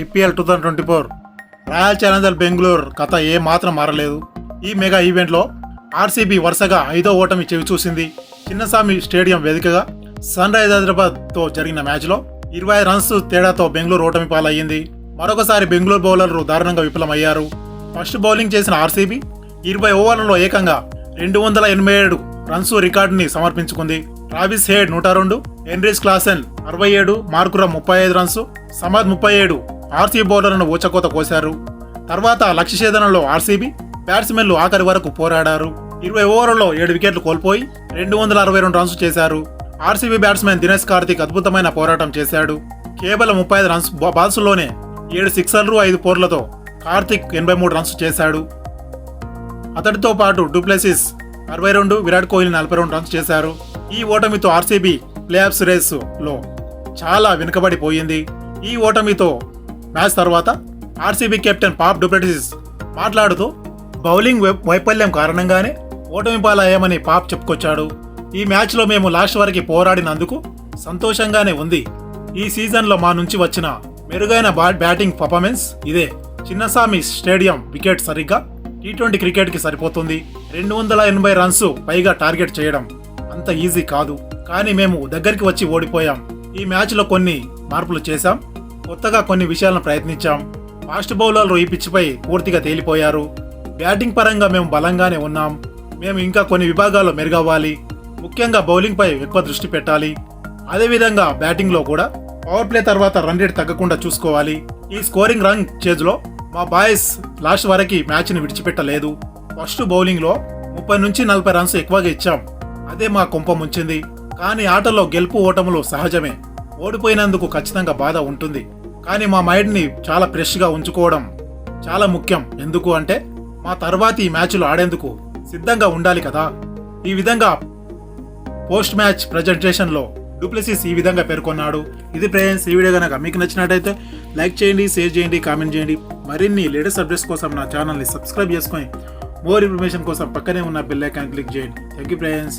IPL two thousand twenty four Royal Challenger Bengaluru కథ ఏ మాత్రం మారలేదు. ఈ మెగా ఈవెంట్లో ఆర్సీబీ వరుసగా ఐదో ఓటమి చెవి చూసింది. చిన్నస్వామి స్టేడియం వేదికగా సన్ రైజ్ హైదరాబాద్తో జరిగిన మ్యాచ్లో ఇరవై రన్స్ తేడాతో బెంగళూరు ఓటమి పాలయ్యింది. మరొకసారి బెంగళూరు బౌలర్లు దారుణంగా విఫలమయ్యారు. ఫస్ట్ బౌలింగ్ చేసిన ఆర్సీబీ ఇరవై ఓవర్లలో ఏకంగా రెండు వందల ఎనభై ఏడు రన్స్ రికార్డుని సమర్పించుకుంది. రావిస్ హేడ్ నూట రెండు ఎన్రిస్ క్లాసెన్ అరవై ఏడు మార్కురా ముప్పై ఐదు రన్స్ సమద్ ముప్పై ఏడు ఆర్సీ బౌలర్లను ఊచకోత కోశారు. తర్వాత లక్ష్య ఛేదనలో ఆర్సీబీ బ్యాట్స్మెన్లు ఆఖరి వరకు పోరాడారు. ఇరవై ఓవర్లలో ఏడు వికెట్లు కోల్పోయి రెండు వందల అరవై రెండు రన్స్ చేశారు. ఆర్సీబీ బ్యాట్స్మెన్ దినేష్ కార్తిక్ అద్భుతమైన పోరాటం చేశాడు. కేవలం ముప్పై ఐదు రన్స్ బాల్స్లోనే ఏడు సిక్సర్లు ఐదు ఫోర్లతో కార్తిక్ ఎనభై మూడు రన్స్ చేశాడు. అతడితో పాటు డూప్లెసిస్ అరవై రెండు విరాట్ కోహ్లీ నలభై రెండు రన్స్ చేశారు. ఈ ఓటమితో ఆర్సీబీ ప్లేఆఫ్స్ రేసులో చాలా వెనుకబడిపోయింది. ఈ ఓటమితో మ్యాచ్ తర్వాత RCB captain Faf du Plessis మాట్లాడుతూ బౌలింగ్ వైఫల్యం కారణంగానే ఓటమి పాలయ్యామని పాప్ చెప్పుకొచ్చాడు. ఈ మ్యాచ్లో మేము లాస్ట్ వరకు పోరాడినందుకు సంతోషంగానే ఉంది. ఈ సీజన్లో మా నుంచి వచ్చిన మెరుగైన బ్యాటింగ్ పర్ఫార్మెన్స్ ఇదే. చిన్నస్వామి స్టేడియం వికెట్ సరిగ్గా టీ ట్వంటీ క్రికెట్కి సరిపోతుంది. రెండు వందల ఎనభై రన్స్ పైగా టార్గెట్ చేయడం అంత ఈజీ కాదు. కానీ మేము దగ్గరికి వచ్చి ఓడిపోయాం. ఈ మ్యాచ్లో కొన్ని మార్పులు చేశాం. కొత్తగా కొన్ని విషయాలను ప్రయత్నించాం. ఫాస్ట్ బౌలర్లు ఈ పిచ్చిపై పూర్తిగా తేలిపోయారు. బ్యాటింగ్ పరంగా మేము బలంగానే ఉన్నాం. మేము ఇంకా కొన్ని విభాగాల్లో మెరుగవ్వాలి. ముఖ్యంగా బౌలింగ్పై ఎక్కువ దృష్టి పెట్టాలి. అదేవిధంగా బ్యాటింగ్లో కూడా పవర్ ప్లే తర్వాత రన్ రేట్ తగ్గకుండా చూసుకోవాలి. ఈ స్కోరింగ్ రన్ చేజ్లో మా బాయ్స్ లాస్ట్ వరకు మ్యాచ్ని విడిచిపెట్టలేదు. ఫస్ట్ బౌలింగ్లో ముప్పై నుంచి నలభై రన్స్ ఎక్కువగా ఇచ్చాం. అదే మా కుంప ముంచింది. కానీ ఆటలో గెలుపు ఓటములు సహజమే. ఓడిపోయినందుకు ఖచ్చితంగా బాధ ఉంటుంది. కానీ మా మైండ్ని చాలా ఫ్రెష్గా ఉంచుకోవడం చాలా ముఖ్యం. ఎందుకు అంటే మా తర్వాతి ఈ మ్యాచ్లు ఆడేందుకు సిద్ధంగా ఉండాలి కదా. ఈ విధంగా పోస్ట్ మ్యాచ్ ప్రజెంటేషన్లో డూప్లెసిస్ ఈ విధంగా పేర్కొన్నాడు. ఇది ఫ్రెండ్స్ ఈ వీడియో కనుక మీకు నచ్చినట్టయితే లైక్ చేయండి షేర్ చేయండి కామెంట్ చేయండి. మరిన్ని లేటెస్ట్ అప్డేట్స్ కోసం నా ఛానల్ని సబ్స్క్రైబ్ చేసుకొని మోర్ ఇన్ఫర్మేషన్ కోసం పక్కనే ఉన్న బెల్ ఐకాన్ క్లిక్ చేయండి. Thank you friends.